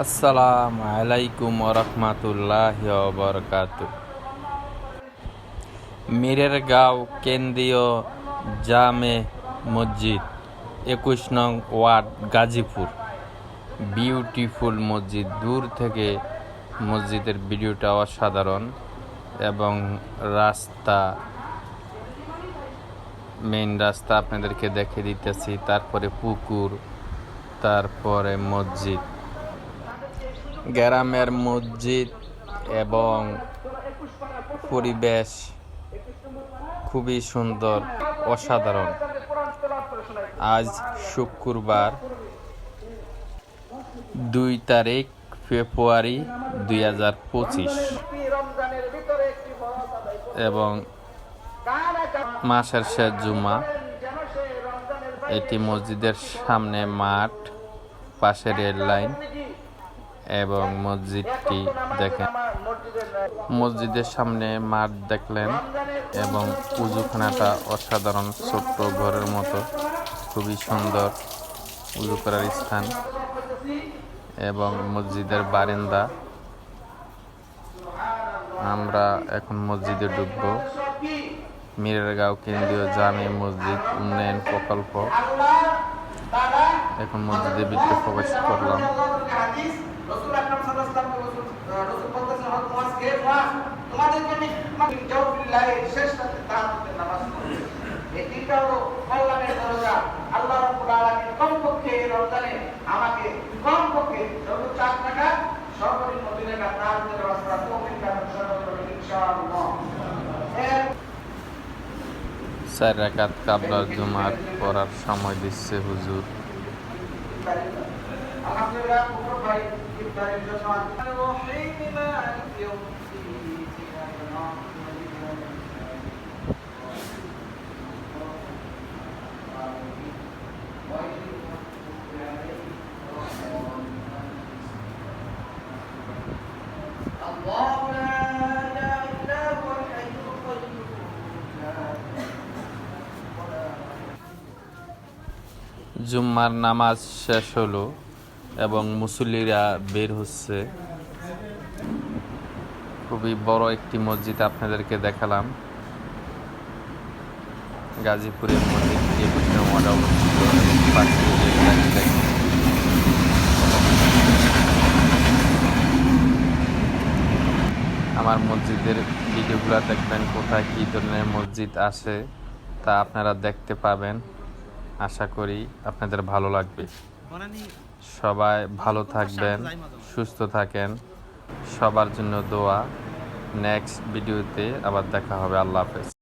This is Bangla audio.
আসসালামু আলাইকুম রহমাতুল্লাহ বরকাত মিরেরগাঁও কেন্দ্রীয় জামে মসজিদ একুশ নং ওয়ার্ড গাজীপুর বিউটিফুল মসজিদ দূর থেকে মসজিদের ভিডিওটা অসাধারণ এবং রাস্তা মেইন রাস্তা আপনাদেরকে দেখে দিতেছি, তারপরে পুকুর, তারপরে মসজিদ। গ্রামের মসজিদ এবং পরিবেশ খুবই সুন্দর, অসাধারণ। আজ শুক্রবার দুই তারিখ, ফেব্রুয়ারি দুই হাজার পঁচিশ। এবং মাসের শেষ জুমা। এটি মসজিদের সামনে মাঠ, পাশে রেল লাইন। এবং মসজিদটি দেখেন। মসজিদের সামনে মাঠ দেখলেন এবং উজুখানাটা অসাধারণ ছোট্ট ঘরের মতো, খুবই সুন্দর উজু করার স্থান এবং মসজিদের বারান্দা। আমরা এখন মসজিদে ঢুকবো। মিরেরগাঁও কেন্দ্রীয় জামে মসজিদ উন্নয়ন প্রকল্প। এখন মসজিদের ভিতরে প্রবেশ করলাম। রসুল আকরাম সাল্লাল্লাহু আলাইহি রসুল বলতেছেন মুআজকে মা তোমাদেরকে আমি জাওফিল্লাহি শেষ রাতে তাহাজ্জুদের নামাজ পড়ি এই তিনটা হলো কল্যাণের দরজা। আল্লাহ রাব্বুল আলামিন কমপক্ষে এই রমজানে আমাকে কমপক্ষে সর্বোচ্চ আট টাকা সর্বনিম্ন দুই টাকা তাহাজ্জুদের নামাজ পড়া তৌফিক দান করবেন ইনশাআল্লাহ। চার রাকাত কাবলার জুমার পড়ার সময় দিচ্ছে হুজুর। আলহামদুলিল্লাহ মুকুল ভাই ইফতারের জন্য রহিম মালিক ইয়াউমিদ্দিন ইyyaka na'budu ওয়া ইyyaka الله لا اله الا هو الحي القيوم لا জুম্মার নামাজ শেষ হলো এবং মুসল্লিরা বের হচ্ছে। খুবই বড় একটি মসজিদ আপনাদেরকে দেখালাম। গাজীপুরের মসজিদ। আমার মসজিদের ভিডিওগুলো দেখবেন কোথায় কী ধরনের মসজিদ আছে তা আপনারা দেখতে পাবেন। আশা করি আপনাদের ভালো লাগবে। সবাই ভালো থাকবেন, সুস্থ থাকেন। সবার জন্য দোয়া। নেক্সট ভিডিওতে আবার দেখা হবে। আল্লাহ হাফেজ।